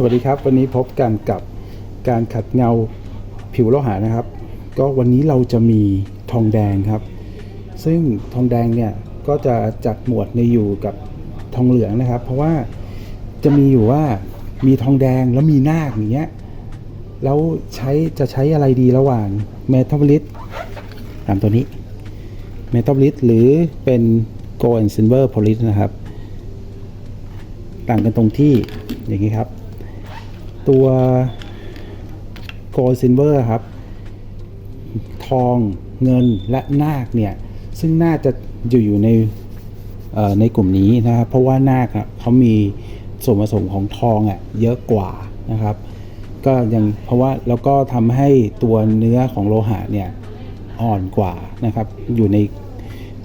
สวัสดีครับ วันนี้พบกันกับการขัดเงาผิวโลหะนะครับ ก็วันนี้เราจะมีทองแดงครับ ซึ่งทองแดงเนี่ยก็จะจัดหมวดในอยู่กับทองเหลืองนะครับ เพราะว่าจะมีอยู่ว่ามีทองแดงแล้วมีนาคอย่างเงี้ยแล้วใช้จะใช้อะไรดีระหว่างเมทัลลิสตามตัวนี้เมทัลลิสหรือเป็น gold and silver polish นะครับ ต่างกันตรงที่อย่างนี้ครับ ตัว gold silver ครับ ทองเงินและนาคเนี่ย ซึ่งน่าจะอยู่อยู่ในในกลุ่มนี้นะครับ เพราะว่านาคเขามีส่วนผสมของทองอะเยอะกว่านะครับ ก็ยังเพราะว่าแล้วก็ทำให้ตัวเนื้อของโลหะเนี่ยอ่อนกว่านะครับ อยู่ใน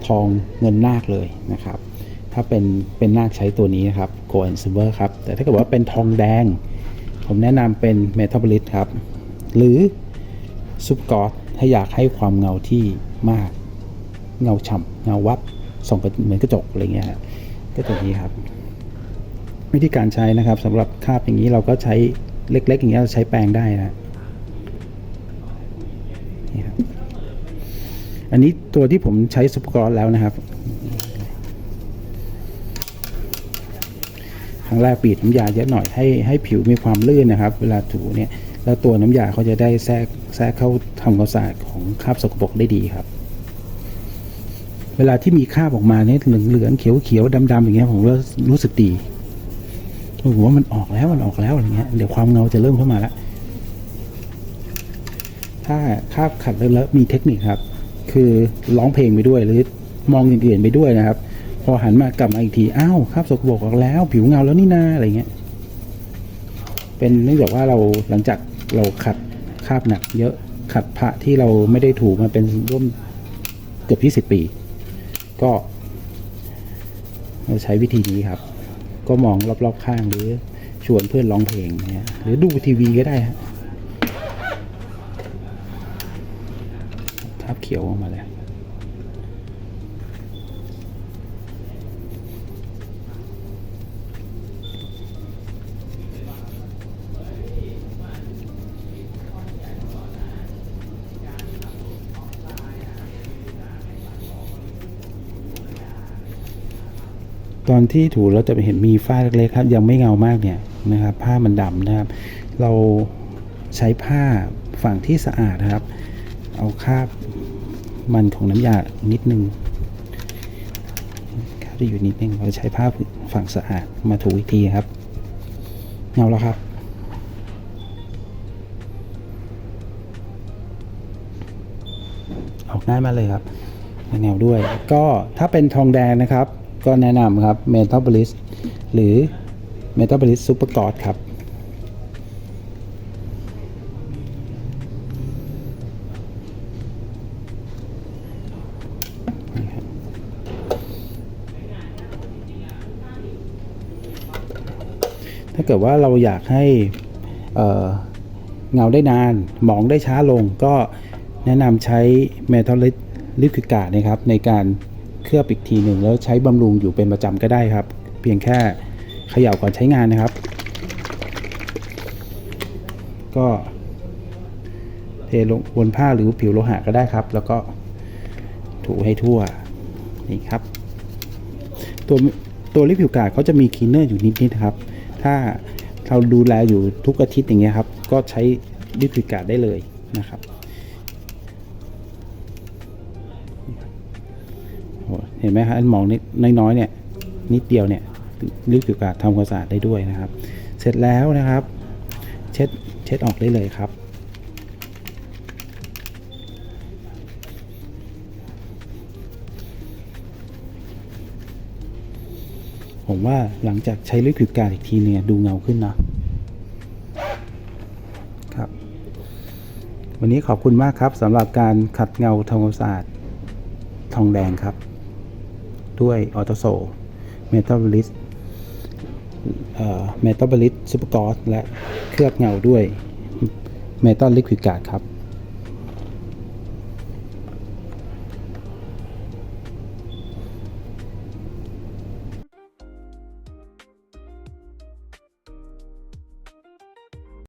ทองเงินนาคเลยนะครับ ถ้าเป็นเป็นนาคใช้ตัวนี้นะครับ gold and silver ครับ แต่ถ้าเกิดว่าเป็นทองแดง ผมแนะนำเป็น metabolit ครับ หรือซุปกอสถ้าอยากให้ความเงาที่มาก เงาฉ่ำเงาวับส่องเหมือนกระจกอะไรเงี้ยฮะก็ตัวนี้ครับ วิธีการใช้นะครับสำหรับคาบอย่างนี้เราก็ใช้เล็ก ๆ อย่างเงี้ยเราใช้แปรงได้นะนี่ครับอันนี้ตัวที่ผมใช้ซุปกอสแล้วนะครับ รั้งแรกบีดน้ำยาเยอะหน่อยให้ให้ผิวมีความลื่นนะครับ เวลาถูเนี่ยแล้วตัวน้ำยาเขาจะได้แทรกแทรกเข้าทำความสะอาดของคราบสกปรกได้ดีครับ เวลาที่มีคราบออกมาเนี่ยเหลืองเหลืองเขียวเขียวดำดำอย่างเงี้ยผมก็รู้สึกดีผมว่ามันออกแล้วมันออกแล้วอะไรเงี้ยเดี๋ยวความเงาจะเริ่มเข้ามาแล้วถ้าคราบขัดแล้วมีเทคนิคครับ คือร้องเพลงไปด้วยหรือมองอื่นไปด้วยนะครับ พอหันมากลับมาอีกที อ้าวคราบสกปรกออกแล้ว ผิวเงาแล้วนี่นาอะไรเงี้ย เป็นเนื่องจากว่าเราหลังจากเราขัดคราบหนัก เยอะขัดพระที่เราไม่ได้ถูมาเป็นร่วมเกือบยี่สิบปี ก็ เราใช้วิธีนี้ครับ ก็มองรอบๆข้างหรือชวนเพื่อนร้องเพลงนี่ยหรือดูทีวีก็ได้ฮะทับเขียวออกมาเลย ตอนที่ถูเราจะไปเห็นมีฝ้าเล็กๆครับ ยังไม่เงามากเนี่ยนะครับ ผ้ามันดำนะครับ เราใช้ผ้าฝั่งที่สะอาดนะครับ เอาคราบมันของน้ำยานิดนึงคราบที่อยู่นิดนึงเราใช้ผ้าฝั่งสะอาดมาถูอีกทีครับ เงาแล้วครับออกง่ายมาเลยครับแนวด้วย ก็ถ้าเป็นทองแดงนะครับ ก็แนะนำครับ m e t a b o l i s หรือ m e t a b o l i s Super g o d ครับนี่ครับ ถ้าเกิดว่าเราอยากให้เเงาได้นานมองได้ช้าลงก็แนะนำใช้เมทัลลิสลิควิกานะครับในการ เคลือบอีกทีหนึ่งแล้วใช้บำรุงอยู่เป็นประจำก็ได้ครับ เพียงแค่เขย่าก่อนใช้งานนะครับ ก็เทลงบนผ้าหรือผิวโลหะก็ได้ครับ แล้วก็ถูให้ทั่วนี่ครับ ตัวตัวลิปผิวกาดเขาจะมีคลีนเนอร์อยู่นิดๆครับ ถ้าเราดูแลอยู่ทุกอาทิตย์อย่างเงี้ยครับ ก็ใช้ลิปผิวกาดได้เลยนะครับ เห็นไหมครับอันมองนิดน้อยๆเนี่ยนิดเดียวเนี่ยลิปผิวกาทำความสะอาดได้ด้วยนะครับ เสร็จแล้วนะครับ เช็ดเช็ดออกได้เลยครับผมว่าหลังจากใช้ลิควิดการอีกทีเนี่ยดูเงาขึ้นนะครับ วันนี้ขอบคุณมากครับสำหรับการขัดเงาทำความสะอาดทองแดงครับ ด้วยออโตโซเมทัลลิสเมทัลลิสซูเปอร์กอสและเคลือบเงาด้วยเมทัลลิควิดการ์ดครับ